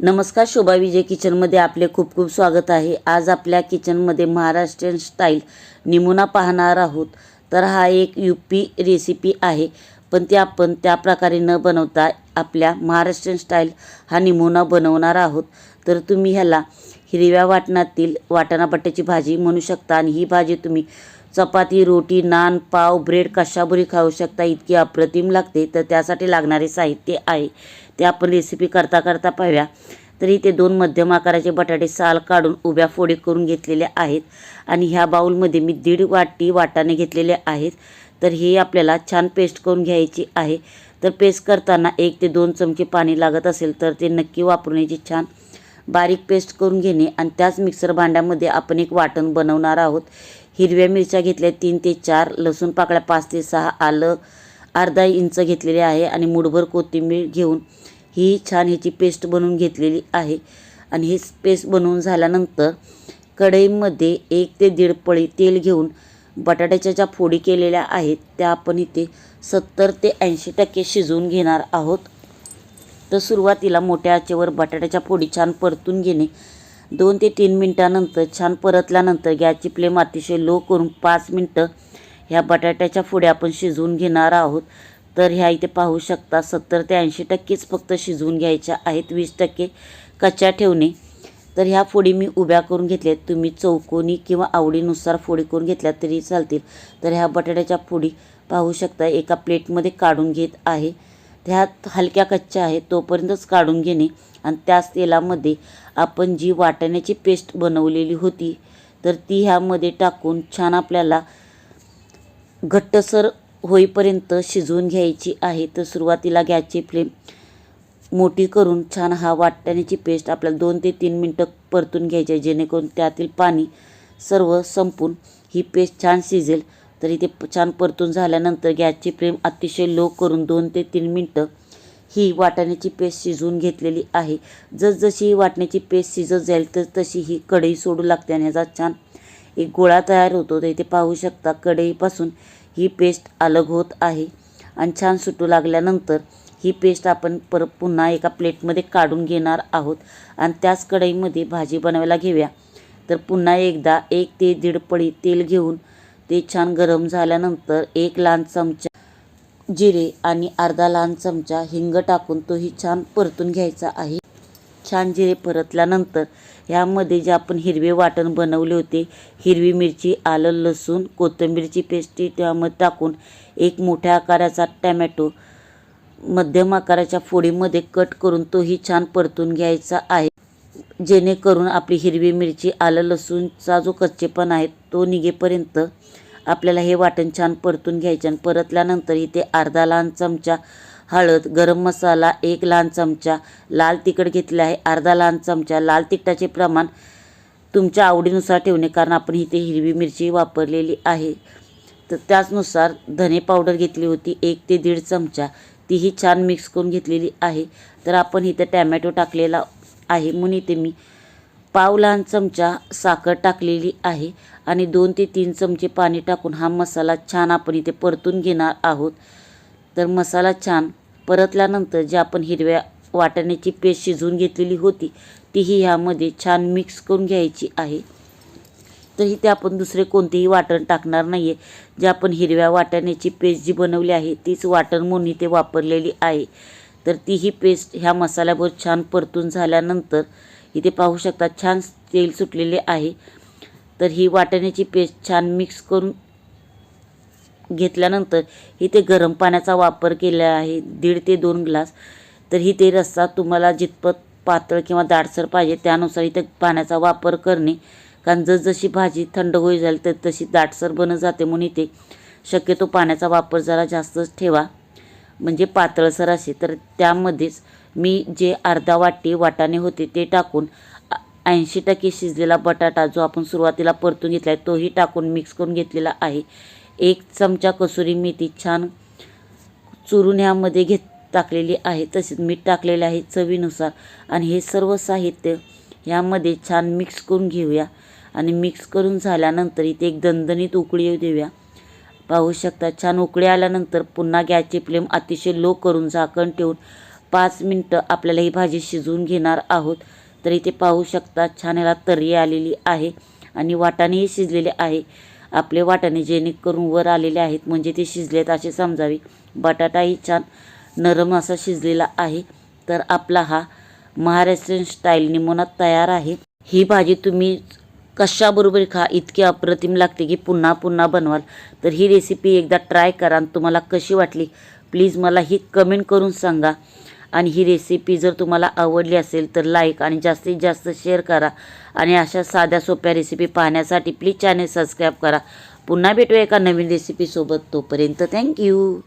नमस्कार शोभा विजय किचनमध्ये आपले खूप खूप स्वागत आहे. आज आपल्या किचनमध्ये महाराष्ट्रीयन स्टाईल निमुना पाहणार आहोत. तर हा एक यू पी रेसिपी आहे पण ती आपण त्या प्रकारे न बनवता आपल्या महाराष्ट्रीयन स्टाईल हा निमुना बनवणार आहोत. तर तुम्ही ह्याला हिरव्या वाटणातील वाटाणा बट्ट्याची भाजी म्हणू शकता. आणि ही भाजी तुम्ही चपाती रोटी नान पाव ब्रेड कशाबरी खाऊ शकता इतकी अप्रतिम लागते. तर त्यासाठी लागणारे साहित्य आहे. ते आपण रेसिपी करता करता पाहूया तर इथे दोन मध्यम आकाराचे बटाटे साल काढून उभ्या फोडी करून घेतलेले आहेत. आणि ह्या बाऊलमध्ये मी दीड वाटी वाटाणे घेतलेले आहेत. तर हे आपल्याला छान पेस्ट करून घ्यायची आहे. तर पेस्ट करताना एक ते दोन चमचे पाणी लागत असेल तर ते नक्की वापरण्याची छान बारीक पेस्ट करून घेणे आणि त्याच मिक्सर भांड्यामध्ये आपण एक वाटण बनवणार आहोत. हिरव्या मिरच्या घेतल्या तीन ते चार लसूण पाकळ्या पाच ते सहा आलं अर्धा इंच घेतलेले आहे आणि मुठभर कोथिंबीर घेऊन ही छान ह्याची पेस्ट बनवून घेतलेली आहे. आणि ही पेस्ट बनवून झाल्यानंतर कढईमध्ये एक ते दीड पळी तेल घेऊन बटाट्याच्या ज्या फोडी केलेल्या आहेत त्या आपण इथे सत्तर ते ऐंशी टक्के शिजवून घेणार आहोत. तर सुरुवातीला मोठ्या आचेवर बटाट्याच्या फोडी छान परतून घेणे. दोन ते तीन मिनटानंतर छान परतल्यानंतर गॅसची फ्लेम अतिशय लो करून पाच मिनटं ह्या बटाट्याच्या फोड्या आपण शिजवून घेणार आहोत. तर ह्या इथे पाहू शकता सत्तर ते ऐंशी टक्केच फक्त शिजवून घ्यायच्या आहेत वीस टक्के कच्च्या ठेवणे. तर ह्या फोडी मी उभ्या करून घेतल्या तुम्ही चौकोनी किंवा आवडीनुसार फोडी करून घेतल्या तरी चालतील. तर ह्या बटाट्याच्या फोडी पाहू शकता एका प्लेटमध्ये काढून घेत आहे. ह्यात हलक्या कच्च्या आहेत तोपर्यंतच काढून घेणे आणि त्याच तेलामध्ये आपण जी वाटाण्याची पेस्ट बनवलेली होती तर ती ह्यामध्ये टाकून छान आपल्याला घट्टसर होईपर्यंत शिजवून घ्यायची आहे. तर सुरुवातीला गॅसची फ्लेम मोठी करून छान हा वाटण्याची पेस्ट आपल्याला दोन ते तीन मिनटं परतून घ्यायची आहे जेणेकरून त्यातील पाणी सर्व संपून ही पेस्ट छान शिजेल. तर इथे छान परतून झाल्यानंतर गॅसची फ्लेम अतिशय लो करून दोन ते तीन मिनटं ही वाटाण्याची पेस्ट शिजवून घेतलेली आहे. जसजशी ही वाटण्याची पेस्ट शिजत जाईल तर तशी ही कढई सोडू लागते आणि याचा छान एक गोळा तयार होतो. तर इथे पाहू शकता कढईपासून ही पेस्ट अलग होत आहे आणि छान सुटू लागल्यानंतर ही पेस्ट आपण पर पुन्हा एका प्लेटमध्ये काढून घेणार आहोत. आणि त्याच कढईमध्ये भाजी बनवायला घेऊया. तर पुन्हा एकदा एक ते दीड पळी तेल घेऊन ते छान गरम झाल्यानंतर एक लहान चमचा जिरे आणि अर्धा लहान चमचा हिंग टाकून तोही छान परतून घ्यायचा आहे. छान जिरे परतल्यानंतर ह्यामध्ये जे आपण हिरवे वाटण बनवले होते हिरवी मिरची आलं लसूण कोथिंबीरची पेस्टी त्यामध्ये टाकून एक मोठ्या आकाराचा टॅमॅटो मध्यम आकाराच्या फोडीमध्ये कट करून तोही छान परतून घ्यायचा आहे. जेणेकरून आपली हिरवी मिरची आलं लसूणचा जो कच्चेपण आहे तो निघेपर्यंत आपल्याला हे वाटण छान परतून घ्यायचे आणि परतल्यानंतर इथे अर्धा लहान चमचा हळद गरम मसाला एक लहान चमचा लाल तिखट घेतले आहे. अर्धा लहान चमचा लाल तिखटाचे प्रमाण तुमच्या आवडीनुसार ठेवणे कारण आपण इथे हिरवी मिरची वापरलेली आहे. तर त्याचनुसार धने पावडर घेतली होती एक ते दीड चमचा. तीही छान मिक्स करून घेतलेली आहे. तर आपण इथे टॅमॅटो टाकलेला आहे म्हणून इथे मी. पाव लहान चमचा साखर टाकलेली आहे आणि दोन ते तीन चमचे पाणी टाकून हा मसाला छान आपण इथे परतून घेणार आहोत. तर मसाला छान परतल्यानंतर जे आपण हिरव्या वाटाण्याची पेस्ट शिजवून घेतलेली होती तीही ह्यामध्ये छान मिक्स करून घ्यायची आहे. तर इथे आपण दुसरे कोणतेही वाटण टाकणार नाही आहे जे आपण हिरव्या वाटाण्याची पेस्ट जी बनवली आहे तीच वाटण म्हणून इथे वापरलेली आहे. तर तीही पेस्ट ह्या मसाल्यावर छान परतून झाल्यानंतर इथे पाहू शकता छान तेल सुटलेले आहे. तर ही वाटण्याची पेस्ट छान मिक्स करून घेतल्यानंतर इथे गरम पाण्याचा वापर केला आहे. दीड ते दोन ग्लास. तर ही ते रस्सा तुम्हाला जितपत पातळ किंवा दाटसर पाहिजे त्यानुसार इथे पाण्याचा वापर करणे. कारण जसजशी भाजी थंड होई जाईल तर तशी दाटसर बनत जाते म्हणून इथे शक्यतो पाण्याचा वापर जरा जास्तच ठेवा. म्हणजे पातळसर असे तर त्यामध्येच मी जे अर्धा वाटी वाटाणे होते ते टाकून ऐंशी टक्के शिजलेला बटाटा जो आपण सुरुवातीला परतून घेतला आहे तोही टाकून मिक्स करून घेतलेला आहे. एक चमचा कसुरी मेथी छान चुरून ह्यामध्ये घेत टाकलेली आहे. तसेच मीठ टाकलेले आहे चवीनुसार. आणि हे सर्व साहित्य ह्यामध्ये छान मिक्स करून घेऊया. आणि मिक्स करून झाल्यानंतर इथे एक दणदणीत उकळी येऊ देऊया. पाहू शकता. छान उकळी आल्यानंतर पुन्हा गॅसची फ्लेम अतिशय लो करून झाकण ठेवून पाच मिनटं आपल्याला ही भाजी शिजवून घेणार आहोत. तर इथे पाहू शकता छान याला तर्री आलेली आहे आणि वाटाणेही शिजलेले आहे. आपले वाटाणे जेणेकरून वर आलेले आहेत म्हणजे ते शिजलेत असे समजावे. बटाटाही छान नरम असा शिजलेला आहे. तर आपला हा महाराष्ट्रीयन स्टाईल निमोना तयार आहे. ही भाजी तुम्ही कशाबरोबर खा इतकी अप्रतिम लागते की पुन्हा पुन्हा बनवाल. तर ही रेसिपी एकदा ट्राय करा आणि तुम्हाला कशी वाटली प्लीज मला ही कमेंट करून सांगा. आणि ही रेसिपी जर तुम्हाला आवडली असेल तर लाईक आणि जास्तीत जास्त शेअर करा. आणि अशा साध्या सोप्या रेसिपी पाहण्यासाठी प्लीज चॅनेल सबस्क्राईब करा. पुन्हा भेटूया एका नवीन रेसिपीसोबत तोपर्यंत थँक्यू